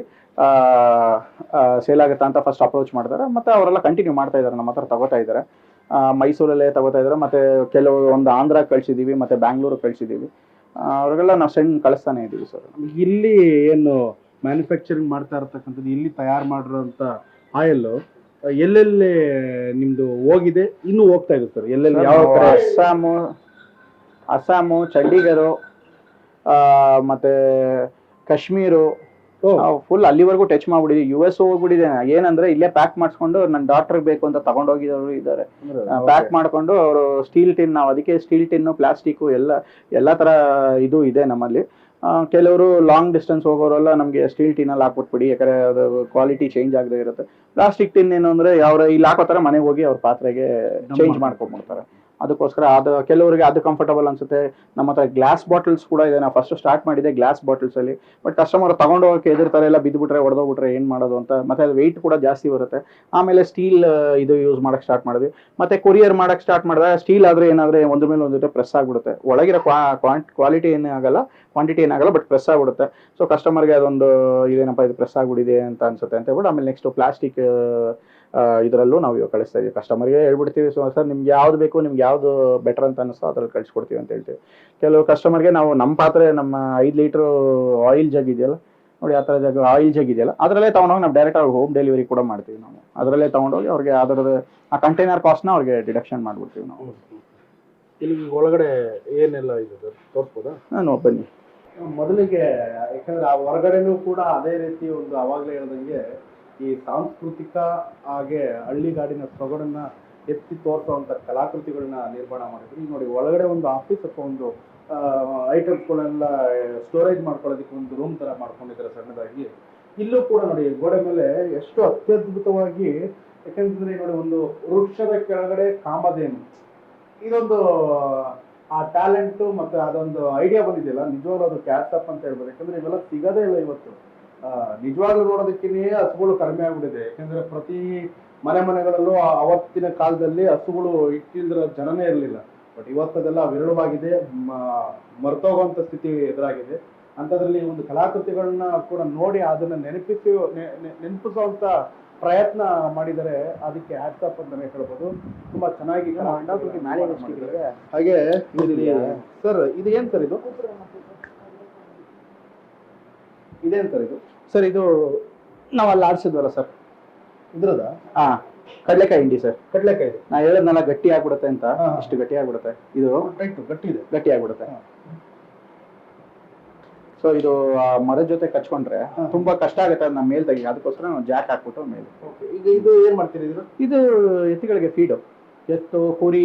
ಸೇಲ್ ಆಗುತ್ತಾ ಅಂತ ಫಸ್ಟ್ ಅಪ್ರೋಚ್ ಮಾಡ್ತಾರೆ. ಮತ್ತೆ ಅವರೆಲ್ಲ ಕಂಟಿನ್ಯೂ ಮಾಡ್ತಾ ಇದ್ದಾರೆ. ನಮ್ಮ ಹತ್ರ ತಗೋತಾ ಇದ್ದಾರೆ. ಮೈಸೂರಲ್ಲೇ ತಗೋತಾ ಇದ್ದಾರೆ. ಮತ್ತೆ ಕೆಲವು ಒಂದು ಆಂಧ್ರ ಕಳ್ಸಿದೀವಿ ಮತ್ತೆ ಬ್ಯಾಂಗ್ಳೂರು ಕಳ್ಸಿದೀವಿ ಅವ್ರಿಗೆಲ್ಲ ನಾವು ಸೆಂಡ್ ಕಳಿಸ್ತಾನೆ ಇದೀವಿ ಸರ್. ಇಲ್ಲಿ ಏನು ಮ್ಯಾನುಫ್ಯಾಕ್ಚರಿಂಗ್ ಮಾಡ್ತಾ ಇರತಕ್ಕಂಥದ್ದು ಇಲ್ಲಿ ತಯಾರು ಮಾಡಿರೋಂಥ ಆಯಿಲ್ ಎಲ್ಲೆಲ್ಲಿ ನಿಮ್ದು ಹೋಗಿದೆ ಇನ್ನೂ ಹೋಗ್ತಾ ಇದೆ ಸರ್. ಎಲ್ಲೆಲ್ಲಿ ಯಾವ ಅಸ್ಸಾಮು ಅಸ್ಸಾಮು ಚಂಡೀಗಢ ಮತ್ತೆ ಕಾಶ್ಮೀರು ಫುಲ್ ಅಲ್ಲಿವರೆಗೂ ಟಚ್ ಮಾಡ್ಬಿಟ್ಟಿದ್ವಿ. ಯು ಎಸ್ ಹೋಗ್ಬಿಟ್ಟಿದೆ. ಏನಂದ್ರೆ ಇಲ್ಲೇ ಪ್ಯಾಕ್ ಮಾಡಿಸ್ಕೊಂಡು ನನ್ನ ಡಾಕ್ಟರ್ ಬೇಕು ಅಂತ ತಗೊಂಡೋಗಿದವರು ಇದ್ದಾರೆ. ಪ್ಯಾಕ್. ಮಾಡ್ಕೊಂಡು ಅವರು ಸ್ಟೀಲ್ ಟಿನ್ ನಾವು ಅದಕ್ಕೆ ಸ್ಟೀಲ್ ಟಿನ್ನು ಪ್ಲಾಸ್ಟಿಕ್ಕು ಎಲ್ಲ ಎಲ್ಲ ತರ ಇದು ಇದೆ ನಮ್ಮಲ್ಲಿ. ಕೆಲವರು ಲಾಂಗ್ ಡಿಸ್ಟೆನ್ಸ್ ಹೋಗೋರೆಲ್ಲ ನಮಗೆ ಸ್ಟೀಲ್ ಟಿನಲ್ಲಿ ಹಾಕ್ಬಿಟ್ಬಿಡಿ. ಯಾಕಂದ್ರೆ ಅದು ಕ್ವಾಲಿಟಿ ಚೇಂಜ್ ಆಗದೆ ಇರುತ್ತೆ. ಪ್ಲಾಸ್ಟಿಕ್ ಟಿನ್ ಏನು ಅಂದ್ರೆ ಅವ್ರ ಇಲ್ಲಿ ಹಾಕೋ ತರ ಮನೆಗೆ ಹೋಗಿ ಅವ್ರ ಪಾತ್ರೆಗೆ ಚೇಂಜ್ ಮಾಡ್ಕೊಂಡ್ಬಿಡ್ತಾರೆ ಅದಕ್ಕೋಸ್ಕರ ಅದು ಕೆಲವರಿಗೆ ಅದು ಕಂಫರ್ಟಬಲ್ ಅನ್ಸುತ್ತೆ. ನಮ್ಮ ಹತ್ರ ಗ್ಲಾಸ್ ಬಾಟಲ್ಸ್ ಕೂಡ ಇದೆ. ನಾವು ಫಸ್ಟ್ ಸ್ಟಾರ್ಟ್ ಮಾಡಿದೆ ಗ್ಲಾಸ್ ಬಾಟಲ್ಸ್ ಅಲ್ಲಿ. ಬಟ್ ಕಸ್ಟಮರ್ ತಗೊಂಡು ಹೋಗಕ್ಕೆ ಎದುರ್ತಾರೆ ಎಲ್ಲ ಬಿದ್ದುಬಿಟ್ರೆ ಹೊಡೆದೋಗ್ಬಿಟ್ರೆ ಏನು ಮಾಡೋದು ಅಂತ. ಮತ್ತೆ ಅದು ವೆಯ್ಟ್ ಕೂಡ ಜಾಸ್ತಿ ಬರುತ್ತೆ. ಆಮೇಲೆ ಸ್ಟೀಲ್ ಇದು ಯೂಸ್ ಮಾಡಕ್ ಸ್ಟಾರ್ಟ್ ಮಾಡಿದ್ವಿ. ಮತ್ತೆ ಕೊರಿಯರ್ ಮಾಡಕ್ ಸ್ಟಾರ್ಟ್ ಮಾಡಿದಾಗ ಸ್ಟೀಲ್ ಆದ್ರೆ ಏನಾದರೆ ಒಂದ್ರ ಮೇಲೆ ಒಂದಿಟ್ಟು ಪ್ರೆಸ್ ಆಗ್ಬಿಡುತ್ತೆ. ಒಳಗಿರೋ ಕ್ವಾಲಿಟಿ ಏನೇ ಆಗಲ್ಲ ಕ್ವಾಂಟಿಟಿ ಏನಾಗಲ್ಲ ಬಟ್ ಪ್ರೆಸ್ ಆಗ್ಬಿಡುತ್ತೆ. ಸೊ ಕಸ್ಟಮರ್ಗೆ ಅದೊಂದು, ಇದೇನಪ್ಪ ಇದು ಪ್ರೆಸ್ ಆಗ್ಬಿಡಿದೆ ಅಂತ ಅನ್ಸುತ್ತೆ ಅಂತ ಹೇಳ್ಬಿಟ್ಟು, ಆಮೇಲೆ ನೆಕ್ಸ್ಟ್ ಪ್ಲಾಸ್ಟಿಕ್ ಇದರಲ್ಲೂ ನಾವು ಇವಾಗ ಕಳಿಸ್ತಾ ಇದೀವಿ. ಕಸ್ಟಮರ್ಗೆ ಹೇಳ್ಬಿಡ್ತೀವಿ ಸೊ ಸರ್ ನಿಮ್ಗೆ ಯಾವ್ದು ಬೇಕು ನಿಮ್ಗೆ ಯಾವ್ದು ಬೆಟರ್ ಅಂತ ಅನಿಸ್ತೋ ಅದ್ರಲ್ಲಿ ಕಳಿಸ್ಕೊಡ್ತೀವಿ ಅಂತ ಹೇಳ್ತೀವಿ. ಕೆಲವು ಕಸ್ಟಮರ್ಗೆ ನಾವು ನಮ್ಮ ಪಾತ್ರೆ ನಮ್ಮ ಐದು ಲೀಟ್ರು ಆಯಿಲ್ ಜಗ್ ಇದೆಯಲ್ಲ ನೋಡಿ ಆ ಥರ ಜಗ್ ಆಯಿಲ್ ಜಗ್ ಇದೆಯಲ್ಲ ಅದರಲ್ಲೇ ತೊಗೊಂಡೋಗಿ ನಾವು ಡೈರೆಕ್ಟ್ ಅವ್ರಿಗೆ ಹೋಮ್ ಡೆಲಿವರಿ ಕೂಡ ಮಾಡ್ತೀವಿ ನಾವು. ಅದರಲ್ಲೇ ತೊಗೊಂಡೋಗಿ ಅವ್ರಿಗೆ ಅದರದ್ದು ಆ ಕಂಟೈನರ್ ಕಾಸ್ಟ್ನ ಅವ್ರಿಗೆ ಡಿಡಕ್ಷನ್ ಮಾಡ್ಬಿಡ್ತೀವಿ ನಾವು. ಇಲ್ಲಿ ಒಳಗಡೆ ಏನೆಲ್ಲ ಇದೆ ಸರ್? ತೋರಿಸ್ಬೋದಾ? ನಾನು ಬನ್ನಿ. ಮೊದಲಿಗೆ ಯಾಕಂದ್ರೆ ಆ ಹೊರಗಡೆನೂ ಕೂಡ ಅದೇ ರೀತಿ ಒಂದು ಅವಾಗಲೇ ಹೇಳ್ದಂಗೆ ಈ ಸಾಂಸ್ಕೃತಿಕ ಹಾಗೆ ಹಳ್ಳಿಗಾಡಿನ ಸೊಗಡನ್ನ ಎತ್ತಿ ತೋರಿಸುವಂಥ ಕಲಾಕೃತಿಗಳನ್ನ ನಿರ್ಮಾಣ ಮಾಡಿದ್ರು. ಈಗ ನೋಡಿ, ಒಳಗಡೆ ಒಂದು ಆಫೀಸ್ ಅಥವಾ ಒಂದು ಐಟಮ್ಸ್ಗಳೆಲ್ಲ ಸ್ಟೋರೇಜ್ ಮಾಡ್ಕೊಳ್ಳೋದಕ್ಕೆ ಒಂದು ರೂಮ್ ತರ ಮಾಡ್ಕೊಂಡಿದ್ದಾರೆ ಸಣ್ಣದಾಗಿ. ಇಲ್ಲೂ ಕೂಡ ನೋಡಿ, ಗೋಡೆ ಮೇಲೆ ಎಷ್ಟು ಅತ್ಯದ್ಭುತವಾಗಿ, ಯಾಕಂತಂದ್ರೆ ನೋಡಿ, ಒಂದು ವೃಕ್ಷದ ಕೆಳಗಡೆ ಕಾಮಧೇನು. ಇದೊಂದು, ಆ ಟ್ಯಾಲೆಂಟ್ ಮತ್ತೆ ಅದೊಂದು ಐಡಿಯಾ ಬಂದಿದೆಯಲ್ಲ, ನಿಜವಾಗ್ಲೂ ಅದು ಕ್ಯಾಚ್ ಅಪ್ ಅಂತ ಹೇಳ್ಬೋದು. ಯಾಕಂದ್ರೆ ಇವೆಲ್ಲ ಸಿಗದೇ ಇಲ್ಲ ಇವತ್ತು. ನಿಜವಾಗ್ಲೂ ನೋಡೋದಕ್ಕಿನೇ ಹಸುಗಳು ಕಡಿಮೆ ಆಗ್ಬಿಟ್ಟಿದೆ. ಯಾಕಂದ್ರೆ ಪ್ರತಿ ಮನೆ ಮನೆಗಳಲ್ಲೂ ಅವತ್ತಿನ ಕಾಲದಲ್ಲಿ ಹಸುಗಳು ಇಟ್ಟಿಲ್ದ್ರ ಜನನೇ ಇರಲಿಲ್ಲ. ಬಟ್ ಇವತ್ತದೆಲ್ಲ ವಿರಳವಾಗಿದೆ ಮರ್ತೋಗುವಂತ ಸ್ಥಿತಿ ಎದುರಾಗಿದೆ. ಅಂಥದ್ರಲ್ಲಿ ಒಂದು ಕಲಾಕೃತಿಗಳನ್ನ ಕೂಡ ನೋಡಿ ಅದನ್ನ ನೆನಪಿಸಿ ನೆನಪಿಸುವಂತ ಪ್ರಯತ್ನ ಮಾಡಿದರೆ ಅದಕ್ಕೆ ಹ್ಯಾಟ್ಸಪ್ ಅಂತಾನೆ ಹೇಳ್ಬೋದು. ತುಂಬಾ ಚೆನ್ನಾಗಿ. ಹಾಗೆ ಸರ್ ಇದು ಏನ್ ಸರ್ ಇದು? ಇದೇನ್ ಸರ್ ಇದು? ಸರ್ ಇದು ನಾವು ಅಲ್ಲಿ ಆಡ್ಸಿದ್ವಲ್ಲ ಸರ್. ಇದ್ರದ ಹಾ ಕಡಲೆಕಾಯಿ ಹಿಂಡಿ ಸರ್. ಕಡ್ಲೆಕಾಯಿ. ನಾ ಹೇಳದ್ನಲ್ಲ ಗಟ್ಟಿ ಆಗ್ಬಿಡುತ್ತೆ ಅಂತ. ಹಾ. ಇಷ್ಟು ಗಟ್ಟಿ ಆಗ್ಬಿಡುತ್ತೆ. ಇದು ರೈಟ್ ಗಟ್ಟಿ ಇದೆ. ಗಟ್ಟಿ ಆಗ್ಬಿಡುತ್ತೆ. ಹಾ. ಸೊ ಇದು ಆ ಮರದ ಜೊತೆ ಕಚ್ಕೊಂಡ್ರೆ ಹಾ. ತುಂಬಾ ಕಷ್ಟ ಆಗುತ್ತೆ ಅದನ್ನ ಮೇಲ್ ತೆಗಿ ಅದಕ್ಕೋಸ್ಕರ ನಾವು ಜಾಕ್ ಹಾಕ್ಬಿಟ್ಟು ಮೇಲೆ. ಈಗ ಇದು ಏನ್ ಮಾಡ್ತೀರಿ ಇದು ಇದು ಎತ್ತುಗಳಿಗೆ ಫೀಡು ಎತ್ತು ಕುರಿ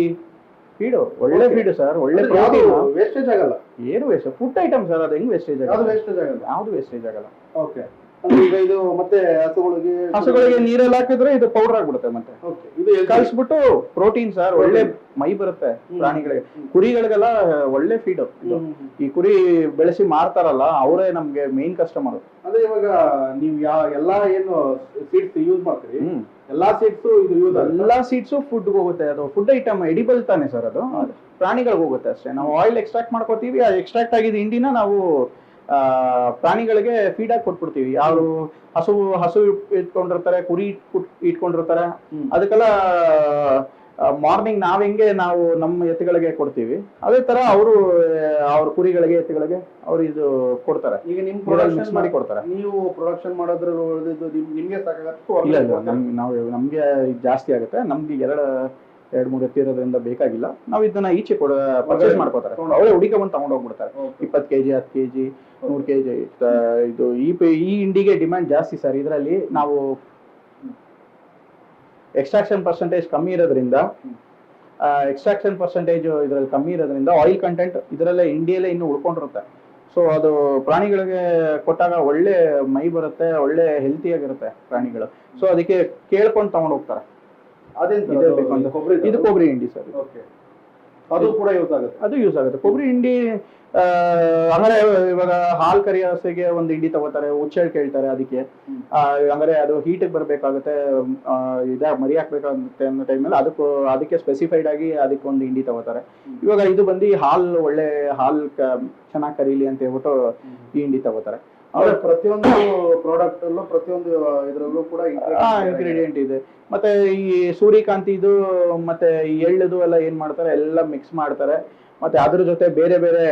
ಫೀಡು ಒಳ್ಳೆ. ಫೀಡು ಸರ್ ಒಳ್ಳೆ ಪ್ರೋಟೀನ್ ವೇಸ್ಟೇಜ್ ಆಗಲ್ಲ? ಏನು ವೇಸ್ಟ್ ಫುಡ್ ಐಟಮ್ ಸರ್ ಅದು ಹೆಂಗ್ ವೇಸ್ಟೇಜ್ ಆಗಲ್ಲ? ವೇಸ್ಟೇಜ್ ಆಗಲ್ಲ? ಯಾವ್ದು ವೇಸ್ಟೇಜ್ ಆಗಲ್ಲ. ಓಕೆ ಅಂದ್ರೆ ಈಗ ಇದು ಮತ್ತೆ ಹಸುಗಳಿಗೆ ಹಸುಗಳಿಗೆ ನೀರಲ್ಲಿ ಹಾಕಿದ್ರೆ ಇದು ಪೌಡರ್ ಆಗ್ಬಿಡುತ್ತೆ ಮತ್ತೆ. ಇದು ಎಲ್ಲಿ- ಪ್ರೋಟೀನ್ ಸರ್ ಒಳ್ಳೆ ಮೈ ಬರುತ್ತೆ ಪ್ರಾಣಿಗಳಿಗೆ. ಕುರಿಗಳಿಗೆಲ್ಲ ಒಳ್ಳೆ ಫೀಡ್ ಹ್ಮ್, ಹ್ಮ್, ಹ್ಮ್. ಈ ಕುರಿ ಬೆಳೆಸಿ ಮಾರ್ತಾರಲ್ಲ ಅವರೇ ನಮ್ಗೆ ಮೇನ್ ಕಸ್ಟಮರ್ ಅಂದ್ರೆ ಇವಾಗ ನೀವು ಯಾವ ಎಲ್ಲಾ ಏನು ಸೀಡ್ಸ್ ಯೂಸ್ ಮಾಡ್ತೀರಿ? ಎಲ್ಲಾ ಸೀಡ್ಸ್ ಇದು ಯೂಸ್ ಆಗಲ್ಲ ಎಲ್ಲಾ ಸೀಡ್ಸ್ ಫುಡ್ ಹೋಗುತ್ತೆ. ಅದು ಫುಡ್ ಐಟಮ್ ಎಡಿಬಲ್ ತಾನೆ ಸರ್ ಅದು. ಪ್ರಾಣಿಗಳಿಗೆ ಹೋಗುತ್ತೆ ಅಷ್ಟೇ. ನಾವು ಆಯಿಲ್ ಎಕ್ಸ್ಟ್ರಾಕ್ಟ್ ಮಾಡ್ಕೋತೀವಿ ಆ ಎಕ್ಸ್ಟ್ರಾಕ್ಟ್ ಆಗಿದ್ದ ಹಿಂಡಿನ ನಾವು ಪ್ರಾಣಿಗಳಿಗೆ ಫೀಡ್ ಆಗಿ ಕೊಟ್ಬಿಡ್ತೀವಿ. ಯಾರು ಹಸು ಹಸು ಇಟ್ಕೊಂಡಿರ್ತಾರೆ ಕುರಿ ಇಟ್ಕೊಂಡಿರ್ತಾರೆ. ಅದಕ್ಕೆಲ್ಲ ಮಾರ್ನಿಂಗ್ ನಾವ್ ಹೆಂಗೆ ನಾವು ನಮ್ಮ ಎತ್ತುಗಳಿಗೆ ಕೊಡ್ತೀವಿ. ಅದೇ ತರ ಅವರು ಅವ್ರ ಕುರಿಗಳಿಗೆ ಎತ್ತುಗಳಿಗೆ ಅವ್ರು ಇದು ಕೊಡ್ತಾರೆ. ಈಗ ನಿಮ್ ಮಿಕ್ಸ್ ಪ್ರೊಡಕ್ಷನ್ ಮಾಡಿ ಕೊಡ್ತಾರೆ. ನೀವು ಪ್ರೊಡಕ್ಷನ್ ಮಾಡೋದ್ರ ನಿಮ್ಗೆ ಸಾಕಾಗತ್ತೆ ಇಲ್ಲ ಇಲ್ಲ. ನಮ್ಗೆ ಇದು ಜಾಸ್ತಿ ಆಗುತ್ತೆ. ನಮ್ಗೆ ಎರಡು ಎರಡ್ ಮೂರು ಎತ್ತಿ ಇರೋದ್ರಿಂದ ಬೇಕಾಗಿಲ್ಲ. ನಾವು ಇದನ್ನ ಈಚೆ ಕೊಡ ಪರ್ಚೇಸ್ ಮಾಡ್ಕೋತಾರೆ. ಅವರೇ ಹುಡುಕ ಬಂದು ತಗೊಂಡು ಹೋಗ್ಬಿಡ್ತಾರೆ. ಇಪ್ಪತ್ತು ಕೆಜಿ ಹತ್ತು ಕೆಜಿ ನೂರು ಕೆಜಿ ಇದು ಈ ಈ ಇಂಡಿಗೆ ಡಿಮ್ಯಾಂಡ್ ಜಾಸ್ತಿ ಸರ್ ಇದರಲ್ಲಿ ನಾವು ಎಕ್ಸ್ಟ್ರಾಕ್ಷನ್ ಪರ್ಸೆಂಟೇಜ್ ಕಮ್ಮಿ ಇರೋದ್ರಿಂದ ಎಕ್ಸ್ಟ್ರಾಕ್ಷನ್ ಪರ್ಸೆಂಟೇಜ್ ಇದರಲ್ಲಿ ಕಮ್ಮಿ ಇರೋದ್ರಿಂದ ಆಯಿಲ್ ಕಂಟೆಂಟ್ ಇದರಲ್ಲೇ ಇಂಡಿಯಲ್ಲೇ ಇನ್ನು ಉಳ್ಕೊಂಡಿರುತ್ತೆ. ಸೊ ಅದು ಪ್ರಾಣಿಗಳಿಗೆ ಕೊಟ್ಟಾಗ ಒಳ್ಳೆ ಮೈ ಬರುತ್ತೆ ಒಳ್ಳೆ ಹೆಲ್ತಿಯಾಗಿರುತ್ತೆ ಪ್ರಾಣಿಗಳು. ಸೊ ಅದಕ್ಕೆ ಕೇಳ್ಕೊಂಡು ತಗೊಂಡು ಹೋಗ್ತಾರೆ ಅದೇನ್ sir ಇದೇ ಅದು? ಬೇಕು ಅಂತ. ಕೊಬ್ಬರಿ ಇದು ಕೊಬ್ಬರಿ ಹಿಂಡಿ ಸರ್. ಓಕೆ ಅದು ಕೂಡ ಯೂಸ್ ಆಗುತ್ತೆ ಅದು ಯೂಸ್ ಆಗುತ್ತೆ. ಕೊಬ್ಬರಿ ಹಿಂಡಿ ಅಂದ್ರೆ ಇವಾಗ ಹಾಲ್ ಕರಿಯಾಸೆಗೆ ಒಂದು ಹಿಂಡಿ ತಗೋತಾರೆ ಉಚ್ಚೆಳ್ ಕೇಳ್ತಾರೆ ಅದಕ್ಕೆ. ಅಂದ್ರೆ ಅದು ಹೀಟಿಗೆ ಬರಬೇಕಾಗುತ್ತೆ ಇದ ಮರಿ ಹಾಕ್ಬೇಕಾಗುತ್ತೆ ಅನ್ನೋ ಟೈಮಲ್ಲಿ ಅದಕ್ಕೂ ಅದಕ್ಕೆ ಸ್ಪೆಸಿಫೈಡ್ ಆಗಿ ಅದಕ್ಕೆ ಒಂದು ಹಿಂಡಿ ತಗೋತಾರೆ. ಇವಾಗ ಇದು ಬಂದು ಹಾಲ್ ಒಳ್ಳೆ ಹಾಲ್ ಚೆನ್ನಾಗಿ ಕರೀಲಿ ಅಂತ ಹೇಳ್ಬಿಟ್ಟು ಈ ಹಿಂಡಿ ತಗೋತಾರೆ. ಅವ್ರ ಪ್ರತಿಯೊಂದು ಪ್ರಾಡಕ್ಟ್ ಅಲ್ಲೂ ಪ್ರತಿಯೊಂದು ಇದರಲ್ಲೂ ಕೂಡ ಇಂಗ್ರೀಡಿಯೆಂಟ್ ಇದೆ. ಮತ್ತೆ ಈ ಸೂರ್ಯಕಾಂತಿ ಇದು ಮತ್ತೆ ಎಳ್ಳದು ಎಲ್ಲ ಏನ್ ಮಾಡ್ತಾರೆ ಎಲ್ಲ ಮಿಕ್ಸ್ ಮಾಡ್ತಾರೆ. ಮತ್ತೆ ಅದ್ರ ಜೊತೆ ಬೇರೆ ಬೇರೆ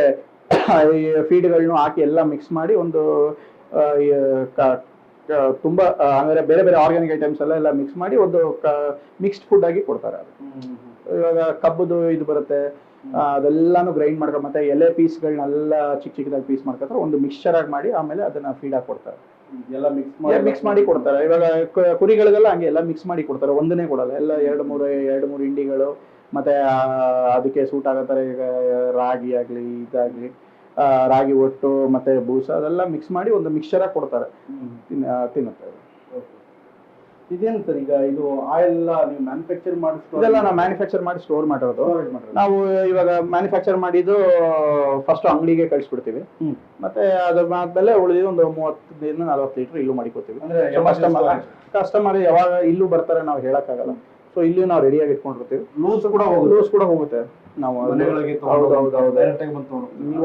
ಫೀಡ್ಗಳನ್ನು ಹಾಕಿ ಎಲ್ಲ ಮಿಕ್ಸ್ ಮಾಡಿ ಒಂದು ತುಂಬಾ ಅಂದ್ರೆ ಬೇರೆ ಬೇರೆ ಆರ್ಗ್ಯಾನಿಕ್ ಐಟಮ್ಸ್ ಎಲ್ಲ ಎಲ್ಲ ಮಿಕ್ಸ್ ಮಾಡಿ ಒಂದು ಮಿಕ್ಸ್ಡ್ ಫುಡ್ ಆಗಿ ಕೊಡ್ತಾರೆ ಅದು. ಇವಾಗ ಕಬ್ಬದು ಇದು ಬರುತ್ತೆ. ಅದೆಲ್ಲಾನು ಗ್ರೈಂಡ್ ಮಾಡ್ಕೊಂಡು ಮತ್ತೆ ಎಲೆ ಪೀಸ್ಗಳನ್ನೆಲ್ಲ ಚಿಕ್ಕ ಚಿಕ್ಕದಾಗಿ ಪೀಸ್ ಮಾಡ್ಕೊತಾರೆ. ಒಂದು ಮಿಕ್ಸ್ಚರ್ ಆಗಿ ಮಾಡಿ ಆಮೇಲೆ ಅದನ್ನ ಫೀಡ್ ಆಗಿ ಕೊಡ್ತಾರೆ. ಎಲ್ಲ ಮಿಕ್ಸ್ ಮಾಡಿ ಮಿಕ್ಸ್ ಮಾಡಿ ಕೊಡ್ತಾರೆ. ಇವಾಗ ಕುರಿಗಳಿಗೆಲ್ಲ ಹಂಗೆ ಎಲ್ಲ ಮಿಕ್ಸ್ ಮಾಡಿ ಕೊಡ್ತಾರೆ. ಒಂದನೇ ಕೊಡಲ್ಲ. ಎಲ್ಲ ಎರಡು ಮೂರು ಎರಡು ಮೂರು ಹಿಂಡಿಗಳು ಮತ್ತೆ ಅದಕ್ಕೆ ಸೂಟ್ ಆಗತ್ತಾರೆ ಈಗ ರಾಗಿ ಆಗಲಿ ಇದಾಗಲಿ ರಾಗಿ ಒಟ್ಟು ಮತ್ತೆ ಬೂಸ ಅದೆಲ್ಲ ಮಿಕ್ಸ್ ಮಾಡಿ ಒಂದು ಮಿಕ್ಸ್ಚರ್ ಆಗಿ ಕೊಡ್ತಾರೆ. ತಿನ್ನುತ್ತೆ. ಇದೇನು ಸರ್ ಈಗ ಇದು ಆಯಿಲ್ ನೀವು ಮ್ಯಾನುಫ್ಯಾಕ್ಚರ್ ಮಾಡಿ ಇದೆಲ್ಲ ನಾವು ಮ್ಯಾನುಫ್ಯಾಕ್ಚರ್ ಮಾಡಿ ಸ್ಟೋರ್ ಮಾಡಿರೋದು. ನಾವು ಇವಾಗ ಮ್ಯಾನುಫ್ಯಾಕ್ಚರ್ ಮಾಡಿದ್ದು ಫಸ್ಟ್ ಅಂಗಡಿಗೆ ಕಳಿಸ್ಬಿಡ್ತೀವಿ. ಮತ್ತೆ ಮತ್ತೆ ಮೇಲೆ ಉಳಿದಿದ್ದು ಒಂದು ಮೂವತ್ತರಿಂದ ನಲವತ್ತು ಲೀಟರ್ ಇಲ್ಲೂ ಮಾಡಿಕೊತೀವಿ ಅಂದ್ರೆ ಕಸ್ಟಮರ್ ಕಸ್ಟಮರ್ ಯಾವಾಗ ಇಲ್ಲೂ ಬರ್ತಾರೆ ನಾವು ಹೇಳಕ್ಕಾಗಲ್ಲ. ಸೊ ಇಲ್ಲಿ ನಾವು ಆಗಿ ಇಟ್ಕೊಂಡಿರ್ತೀವಿ ಲೂಸ್ ಕೂಡ ಲೂಸ್ ಕೂಡ ಹೋಗುತ್ತೆ. ನಾವು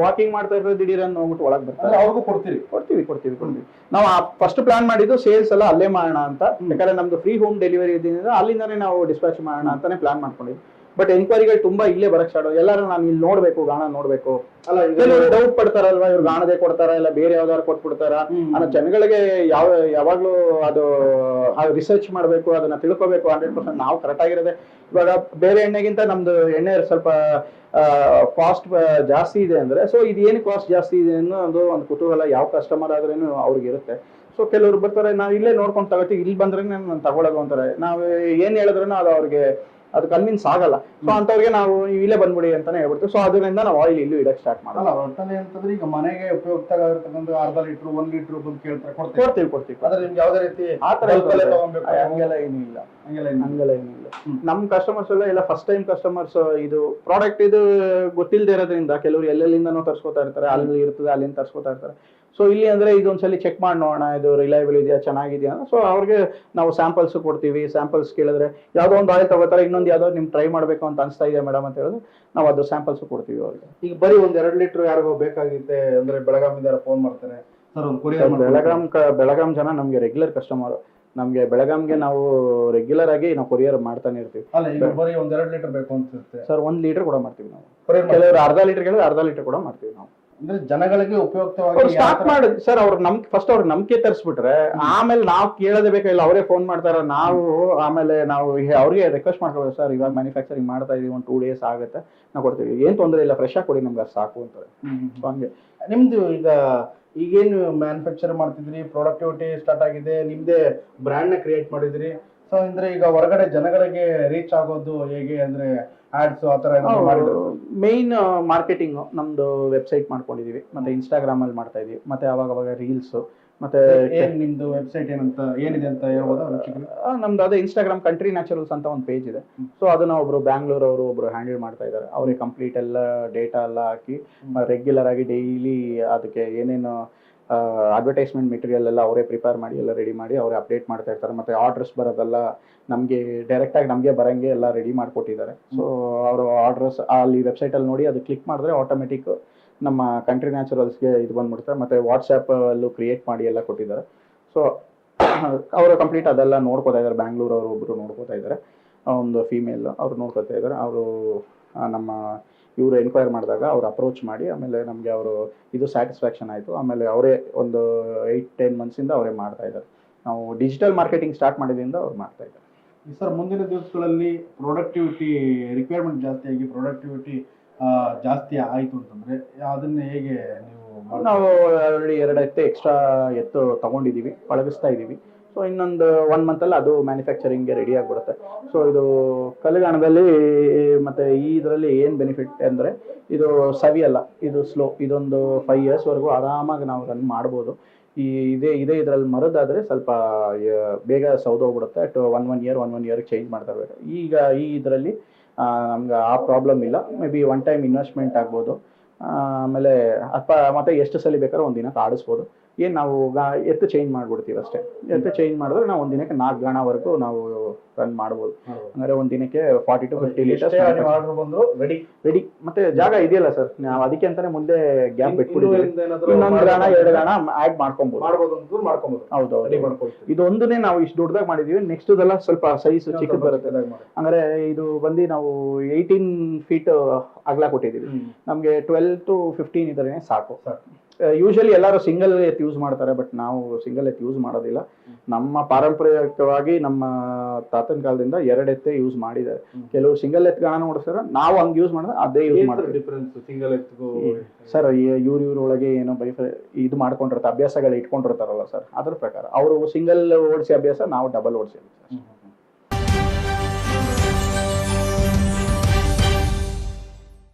ವಾಕಿಂಗ್ ಮಾಡ್ತಾ ಇರೋ ದಿಢೀರನ್ನು ಹೋಗ್ಬಿಟ್ಟು ಒಳಗೆ ಬರ್ತಾರೆ. ಅವ್ರಿಗೂ ಕೊಡ್ತೀವಿ. ಕೊಡ್ತೀವಿ ಕೊಡ್ತೀವಿ ಕೊಡ್ತೀವಿ. ನಾವು ಫಸ್ಟ್ ಪ್ಲಾನ್ ಮಾಡಿದ್ದು ಸೇಲ್ಸ್ ಎಲ್ಲ ಅಲ್ಲೇ ಮಾಡೋಣ ಅಂತ. ಯಾಕಂದ್ರೆ ನಮ್ದು ಫ್ರೀ ಹೋಮ್ ಡೆಲಿವರಿ ಇದ್ದೀನಿ ಅಲ್ಲಿಂದಾನೇ ನಾವು ಡಿಸ್ಪ್ಯಾಚ್ ಮಾಡೋಣ ಅಂತಾನೆ ಪ್ಲಾನ್ ಮಾಡ್ಕೊಂಡಿದ್ವಿ ಬಟ್ ಎನ್ಕ್ವೈರಿಗಳು ತುಂಬಾ ಇಲ್ಲೇ ಬರಕ್ ಸ್ಟಾರ್ಟ್ ಎಲ್ಲರೂ ನಾನು ಇಲ್ಲಿ ನೋಡ್ಬೇಕು ಗಾಣ ನೋಡ್ಬೇಕು. ಅಲ್ಲ ಕೆಲವರು ಡೌಟ್ ಪಡ್ತಾರಲ್ವಾ ಇವ್ರು ಗಾಣದೇ ಕೊಡ್ತಾರ ಇಲ್ಲ ಬೇರೆ ಯಾವ್ದಾದ್ರು ಕೊಟ್ಬಿಡ್ತಾರ. ಅನ್ನೋ ಜನಗಳಿಗೆ ಯಾವ ಯಾವಾಗ್ಲೂ ಅದು ರಿಸರ್ಚ್ ಮಾಡಬೇಕು ಅದನ್ನ ತಿಳ್ಕೊಬೇಕು ಹಂಡ್ರೆಡ್ ಪರ್ಸೆಂಟ್ ನಾವು ಕರೆಕ್ಟ್ ಆಗಿರೋದೆ. ಇವಾಗ ಬೇರೆ ಎಣ್ಣೆಗಿಂತ ನಮ್ದು ಎಣ್ಣೆ ಸ್ವಲ್ಪ ಕಾಸ್ಟ್ ಜಾಸ್ತಿ ಇದೆ ಅಂದ್ರೆ ಸೊ ಇದು ಏನು ಕಾಸ್ಟ್ ಜಾಸ್ತಿ ಇದೆ ಅನ್ನೋ ಒಂದು ಒಂದು ಕುತೂಹಲ ಯಾವ ಕಸ್ಟಮರ್ ಆದ್ರೇನು ಅವ್ರಿಗೆ ಇರುತ್ತೆ. ಸೊ ಕೆಲವರು ಬರ್ತಾರೆ ನಾವು ಇಲ್ಲೇ ನೋಡ್ಕೊಂಡು ತಗೋತೀವಿ ಇಲ್ಲಿ ಬಂದ್ರೆ ನಾನು ತಗೊಳ್ಳೋದು ಅಂತಾರೆ. ನಾವು ಏನ್ ಹೇಳಿದ್ರೂ ಅದು ಅವ್ರಿಗೆ ಅದು ಕನ್ವಿನ್ಸ್ ಆಗಲ್ಲ. ಸೊ ಅಂತವ್ರಿಗೆ ನಾವು ಇಲ್ಲೇ ಬಂದ್ಬಿಡಿ ಅಂತಾನೆ ಹೇಳ್ಬಿಡ್ತೀವಿ ಸೊ ಅದರಿಂದ ನಾವು ಆಯಿಲ್ ಇಲ್ಲೂ ಇಡಕ್ ಸ್ಟಾರ್ಟ್ ಮಾಡಲ್ಲ ಅಲ್ಲ ಒಟ್ಟಲ್ಲಿ ಅಂತಂದ್ರೆ ಈಗ ಮನೆಗೆ ಉಪಯುಕ್ತ ಆಗಿರ್ತಕ್ಕಂಥ ಅರ್ಧ ಲೀಟರ್ ಒಂದ್ ಲೀಟರ್ ಬಂದು ಕೇಳ್ತಾರೆ ಕೊಡ್ತೀವಿ. ಕೊಡ್ತೀವಿ ಕೊಡ್ತೀವಿ. ಆದ್ರೆ ನಿಮ್ಗೆ ಯಾವ್ದೇ ರೀತಿ ಆ ತರ ಹಂಗೆಲ್ಲ ಏನೂ ಇಲ್ಲ. ಹಂಗೆಲ್ಲ ಏನೂ ಇಲ್ಲ. ನಮ್ಮ ಕಸ್ಟಮರ್ಸ್ ಎಲ್ಲ ಎಲ್ಲ ಫಸ್ಟ್ ಟೈಮ್ ಕಸ್ಟಮರ್ಸ್ ಇದು ಪ್ರಾಡಕ್ಟ್ ಇದು ಗೊತ್ತಿಲ್ಲದೆ ಇರೋದ್ರಿಂದ ಕೆಲವರು ಎಲ್ಲೆಲ್ಲಿಂದನೂ ತರ್ಸ್ಕೊತಾ ಇರ್ತಾರೆ ಅಲ್ಲಿ ಇರ್ತದೆ ಅಲ್ಲಿಂದ ತರ್ಸ್ಕೊತಾ ಇರ್ತಾರೆ. ಸೊ ಇಲ್ಲಿ ಅಂದ್ರೆ ಇದೊಂದ್ಸಲಿ ಚೆಕ್ ಮಾಡಿ ನೋಡೋಣ ಇದು ರಿಲಯಬಲ್ ಇದೆಯಾ ಚೆನ್ನಾಗಿದೆಯಾ ಸೊ ಅವ್ರಿಗೆ ನಾವು ಸ್ಯಾಂಪಲ್ಸ್ ಕೊಡ್ತೀವಿ ಸ್ಯಾಂಪಲ್ಸ್ ಕೇಳಿದ್ರೆ ಯಾವುದೋ ಒಂದು ಆಯಿಲ್ ತಗೋತಾರೆ ಇನ್ನೊಂದು ಯಾವುದೋ ನಿಮ್ಗೆ ಟ್ರೈ ಮಾಡಬೇಕು ಅಂತ ಅನಿಸ್ತಾ ಇದೆ ಮೇಡಮ್ ಅಂತ ಹೇಳಿದ್ರೆ ನಾವು ಅದು ಸ್ಯಾಂಪಲ್ಸ್ ಕೊಡ್ತೀವಿ ಅವ್ರಿಗೆ. ಈಗ ಬರೀ ಒಂದ್ ಎರಡು ಲೀಟರ್ ಯಾರಿಗೋ ಬೇಕಾಗಿತ್ತೆ ಅಂದ್ರೆ ಬೆಳಗಾವಿಂದ ಫೋನ್ ಮಾಡ್ತಾರೆ. ಸರ್ ಒಂದು ಕೊರಿಯರ್ ಬೆಳಗಾಂ ಕ ಬೆಳಗಾಂ ಜನ ನಮಗೆ ರೆಗ್ಯುಲರ್ ಕಸ್ಟಮರ್ ನಮಗೆ ಬೆಳಗಾಂಗೆ ನಾವು ರೆಗ್ಯುಲರ್ ಆಗಿ ನಾವು ಕೊರಿಯರ್ ಮಾಡ್ತಾನೆ ಇರ್ತೀವಿ. ಅಲ್ಲ ಈಗ ಬರೀ ಲೀಟರ್ ಬೇಕು ಅಂತ ಸರ್ ಒಂದ್ ಲೀಟರ್ ಕೂಡ ಮಾಡ್ತೀವಿ ನಾವು. ಕೆಲವರು ಅರ್ಧ ಲೀಟರ್ ಕೇಳಿದ್ರೆ ಅರ್ಧ ಲೀಟರ್ ಕೂಡ ಮಾಡ್ತೀವಿ ನಾವು. ಅಂದ್ರೆ ಜನಗಳಿಗೆ ಉಪಯುಕ್ತವಾಗಿ ಸ್ಟಾರ್ಟ್ ಮಾಡಿ. ಸರ್ ಅವ್ರು ನಮ್ ಫಸ್ಟ್ ಅವ್ರ ನಂಬಿಕೆ ತರಿಸ್ಬಿಟ್ರೆ ಆಮೇಲೆ ನಾವು ಕೇಳೋದೇ ಬೇಕಾಗಿಲ್ಲ ಅವರೇ ಫೋನ್ ಮಾಡ್ತಾರ. ನಾವು ಆಮೇಲೆ ನಾವು ಅವ್ರಿಗೆ ರಿಕ್ವೆಸ್ಟ್ ಮಾಡ್ಕೋಬೇಕು ಸರ್ ಇವಾಗ ಮ್ಯಾನುಫ್ಯಾಕ್ಚರಿಂಗ್ ಮಾಡ್ತಾ ಇದೀವಿ ಒಂದು ಟೂ ಡೇಸ್ ಆಗುತ್ತೆ ನಾವು ಕೊಡ್ತೀವಿ. ಏನ್ ತೊಂದರೆ ಇಲ್ಲ ಫ್ರೆಶ್ ಆಗಿ ಕೊಡಿ ನಮ್ಗೆ ಅದು ಸಾಕು ಅಂತಾರೆ. ಹಂಗೆ. ನಿಮ್ದು ಈಗ ಈಗೇನು ಮ್ಯಾನುಫ್ಯಾಕ್ಚರ್ ಮಾಡ್ತಿದ್ರಿ? ಪ್ರೊಡಕ್ಟಿವಿಟಿ ಸ್ಟಾರ್ಟ್ ಆಗಿದೆ. ನಿಮ್ದೇ ಬ್ರ್ಯಾಂಡ್ನ ಕ್ರಿಯೇಟ್ ಮಾಡಿದ್ರಿ. ಸೊ ಅಂದ್ರೆ ಈಗ ಹೊರಗಡೆ ಜನಗಳಿಗೆ ರೀಚ್ ಆಗೋದು ಹೇಗೆ ಅಂದ್ರೆ ಆಡ್ಸ್ ಆತರ ತರ ಏನಾದ್ರು ಮಾಡಿದ್ರು? ಮೇನ್ ಮಾರ್ಕೆಟಿಂಗ್ ನಮ್ದು ವೆಬ್ಸೈಟ್ ಮಾಡ್ಕೊಂಡಿದೀವಿ. ಮತ್ತೆ ಇನ್ಸ್ಟಾಗ್ರಾಮ್ ಅಲ್ಲಿ ಮಾಡ್ತಾ ಇದೀವಿ ಮತ್ತೆ ಅವಾಗ ಅವಾಗ ರೀಲ್ಸ್ ಮತ್ತೆ ಏನ್ ನಿಮ್ದು ವೆಬ್ಸೈಟ್ ಏನಂತ ಏನಿದೆ ಅಂತ ಹೇಳ್ಬೋದಾ ಆ, ನಮ್ದು ಅದೇ ಇನ್ಸ್ಟಾಗ್ರಾಮ್ ಕಂಟ್ರಿ ನ್ಯಾಚುರಲ್ಸ್ ಅಂತ ಒಂದು ಪೇಜ್ ಇದೆ. ಸೊ ಅದನ್ನ ಒಬ್ರು ಬ್ಯಾಂಗ್ಳೂರ್ ಅವರು ಒಬ್ರು ಹ್ಯಾಂಡಲ್ ಮಾಡ್ತಾ ಇದ್ದಾರೆ ಅವ್ರಿಗೆ ಕಂಪ್ಲೀಟ್ ಎಲ್ಲ ಡೇಟಾ ಎಲ್ಲ ಹಾಕಿ ರೆಗ್ಯುಲರ್ ಆಗಿ ಡೈಲಿ ಅದಕ್ಕೆ ಏನೇನು ಅಡ್ವರ್ಟೈಸ್ಮೆಂಟ್ ಮೆಟೀರಿಯಲ್ ಎಲ್ಲ ಅವರೇ ಪ್ರಿಪೇರ್ ಮಾಡಿ ಎಲ್ಲ ರೆಡಿ ಮಾಡಿ ಅವರೇ ಅಪ್ಡೇಟ್ ಮಾಡ್ತಾ ಇರ್ತಾರೆ. ಮತ್ತೆ ಆರ್ಡರ್ಸ್ ಬರೋದೆಲ್ಲ ನಮಗೆ ಡೈರೆಕ್ಟಾಗಿ ನಮಗೆ ಬರಂಗೆ ಎಲ್ಲ ರೆಡಿ ಮಾಡಿಕೊಟ್ಟಿದ್ದಾರೆ. ಸೊ ಅವರು ಆರ್ಡರ್ಸ್ ಅಲ್ಲಿ ವೆಬ್ಸೈಟ್ ಅಲ್ಲಿ ನೋಡಿ ಅದು ಕ್ಲಿಕ್ ಮಾಡಿದ್ರೆ ಆಟೋಮೆಟಿಕ್ ನಮ್ಮ ಕಂಟ್ರಿ ನ್ಯಾಚುರಲ್ಸ್ಗೆ ಇದು ಬಂದ್ಬಿಡುತ್ತೆ. ಮತ್ತೆ ವಾಟ್ಸ್ಆ್ಯಪ್ ಅಲ್ಲೂ ಕ್ರಿಯೇಟ್ ಮಾಡಿ ಎಲ್ಲ ಕೊಟ್ಟಿದ್ದಾರೆ. ಸೊ ಅವರು ಕಂಪ್ಲೀಟ್ ಅದೆಲ್ಲ ನೋಡ್ಕೋತಾ ಇದ್ದಾರೆ. ಬ್ಯಾಂಗ್ಳೂರು ಅವರು ಒಬ್ರು ನೋಡ್ಕೋತಾ ಇದ್ದಾರೆ. ಒಂದು ಫೀಮೇಲ್ ಅವರು ನೋಡ್ಕೋತಾ ಇದ್ದಾರೆ. ಅವರು ನಮ್ಮ ಇವರು ಎನ್ಕ್ವೈರ್ ಮಾಡಿದಾಗ ಅವ್ರು ಅಪ್ರೋಚ್ ಮಾಡಿ ಆಮೇಲೆ ನಮಗೆ ಅವರು ಇದು ಸ್ಯಾಟಿಸ್ಫ್ಯಾಕ್ಷನ್ ಆಯಿತು. ಆಮೇಲೆ ಅವರೇ ಒಂದು ಏಯ್ಟ್ ಟೆನ್ ಮಂತ್ಸಿಂದ ಅವರೇ ಮಾಡ್ತಾ ಇದ್ದಾರೆ. ನಾವು ಡಿಜಿಟಲ್ ಮಾರ್ಕೆಟಿಂಗ್ ಸ್ಟಾರ್ಟ್ ಮಾಡಿದ್ರಿಂದ ಅವ್ರು ಮಾಡ್ತಾ ಇದ್ದಾರೆ. ಸರ್ ಮುಂದಿನ ದಿವಸಗಳಲ್ಲಿ ಪ್ರೊಡಕ್ಟಿವಿಟಿ ರಿಕ್ವೈರ್ಮೆಂಟ್ ಜಾಸ್ತಿ ಆಗಿ ಪ್ರೊಡಕ್ಟಿವಿಟಿ ಜಾಸ್ತಿ ಆಯಿತು ಅಂತಂದ್ರೆ ಅದನ್ನ ಹೇಗೆ ನೀವು ನಾವು ಆಲ್ರೆಡಿ ಎರಡು ಎತ್ತೆ ಎಕ್ಸ್ಟ್ರಾ ಎತ್ತು ತಗೊಂಡಿದ್ದೀವಿ ಪಳಗಿಸ್ತಾ ಇದ್ದೀವಿ. ಸೊ ಇನ್ನೊಂದು ಒನ್ ಮಂತಲ್ಲಿ ಅದು ಮ್ಯಾನುಫ್ಯಾಕ್ಚರಿಂಗ್ಗೆ ರೆಡಿ ಆಗಿಬಿಡುತ್ತೆ. ಸೊ ಇದು ಕಲ್ಯಾಣದಲ್ಲಿ ಮತ್ತೆ ಈ ಇದರಲ್ಲಿ ಏನು ಬೆನಿಫಿಟ್ ಅಂದರೆ ಇದು ಸವಿಯಲ್ಲ ಇದು ಸ್ಲೋ ಇದೊಂದು ಫೈವ್ ಇಯರ್ಸ್ವರೆಗೂ ಆರಾಮಾಗಿ ನಾವು ರನ್ ಮಾಡ್ಬೋದು. ಈ ಇದೇ ಇದೇ ಇದರಲ್ಲಿ ಮರದಾದರೆ ಸ್ವಲ್ಪ ಬೇಗ ಸೌದೋಗ್ಬಿಡುತ್ತೆ at one one year one one year change ಮಾಡ್ತಾ ಈಗ ಈ ಇದರಲ್ಲಿ ನಮ್ಗೆ ಆ ಪ್ರಾಬ್ಲಮ್ ಇಲ್ಲ. Maybe one time investment ಆಗ್ಬೋದು ಆಮೇಲೆ ಅಥವಾ ಮತ್ತೆ ಎಷ್ಟು ಸಲ ಬೇಕಾದ್ರೂ ಒಂದು ದಿನಕ್ಕೆ ಆಡಿಸ್ಬೋದು ಏನು ನಾವು ಗಾ- ಎತ್ತು ಚೇಂಜ್ ಮಾಡ್ಬಿಡ್ತೀವಿ ಅಷ್ಟೇ. ಎತ್ತು ಚೇಂಜ್ ಮಾಡಿದ್ರೆ ನಾವು ಒಂದು ದಿನಕ್ಕೆ ನಾಲ್ಕು ಗಾಣವರೆಗೂ ನಾವು ರನ್ ಮಾಡ್ಬೋದು. ಅಂದರೆ ಒಂದು ದಿನಕ್ಕೆ ಫಾರ್ಟಿ ಟು ಫಿಫ್ಟಿ ಲೀಟರ್ಸ್ ಬಂದ್ರು ರೆಡಿ ರೆಡಿ ಮತ್ತೆ ಜಾಗ ಇದೆಯಲ್ಲ ಸರ್? ನಾವು ಅದಕ್ಕೆ ಅಂತಾನೆ ಮುಂದೆ ಗ್ಯಾಪ್ ಬಿಟ್ಬಿಟ್ಟಿದ್ದೀವಿ ಇನ್ನೊಂದು ಗಾಣ ಎರಡು ಗಾಣ ಆ್ಯಡ್ ಮಾಡ್ಕೊಬೋದು. ಮಾಡ್ಬೋದು ಮಾಡ್ಕೊಬೋದು. ಹೌದು ಇದೊಂದನ್ನೇ ನಾವು ಇಷ್ಟು ದೊಡ್ಡದಾಗಿ ಮಾಡಿದೀವಿ. ನೆಕ್ಸ್ಟ್ ಇದೆಲ್ಲ ಸ್ವಲ್ಪ ಸೈಜ್ ಚಿಕ್ಕ ಬರುತ್ತೆ. ಅಂದರೆ ಇದು ಬಂದು ನಾವು ಏಯ್ಟೀನ್ ಫೀಟ್ ಅಗಲ ಕೊಟ್ಟಿದ್ದೀವಿ. ನಮಗೆ ಟ್ವೆಲ್ ಟು ಫಿಫ್ಟೀನ್ ಇದ್ರೇ ಸಾಕು. ಸಾಕು. ಯೂಶಲಿ ಎಲ್ಲರೂ ಸಿಂಗಲ್ ಎತ್ ಯೂಸ್ ಮಾಡ್ತಾರೆ ಬಟ್ ನಾವು ಸಿಂಗಲ್ ಎತ್ ಯೂಸ್ ಮಾಡೋದಿಲ್ಲ. ನಮ್ಮ ಪಾರಂಪರಿಕವಾಗಿ ನಮ್ಮ ತಾತನ ಕಾಲದಿಂದ ಎರಡು ಎತ್ತೆ ಯೂಸ್ ಮಾಡಿದ್ದಾರೆ. ಕೆಲವರು ಸಿಂಗಲ್ ಎತ್ ಗಾಣ ನೋಡಿಸ್ತಾರೆ ನಾವು ಹಂಗೆ ಯೂಸ್ ಮಾಡಿದ್ರೆ ಅದೇ ಯೂಸ್ ಮಾಡ್ತಾರೆ ಡಿಫರೆನ್ಸ್ ಸಿಂಗಲ್ ಎತ್ಗೂ? ಸರ್ ಇವ್ರ ಇವ್ರ ಒಳಗೆ ಏನೋ ಬೈ ಇದು ಮಾಡ್ಕೊಂಡಿರ್ತಾರೆ ಅಭ್ಯಾಸಗಳು ಇಟ್ಕೊಂಡಿರ್ತಾರಲ್ಲ ಸರ್ ಅದ್ರ ಪ್ರಕಾರ. ಅವರು ಸಿಂಗಲ್ ಓಡಿಸಿ ಅಭ್ಯಾಸ ನಾವು ಡಬಲ್ ಓಡಿಸಿ ಹ್ಮ್.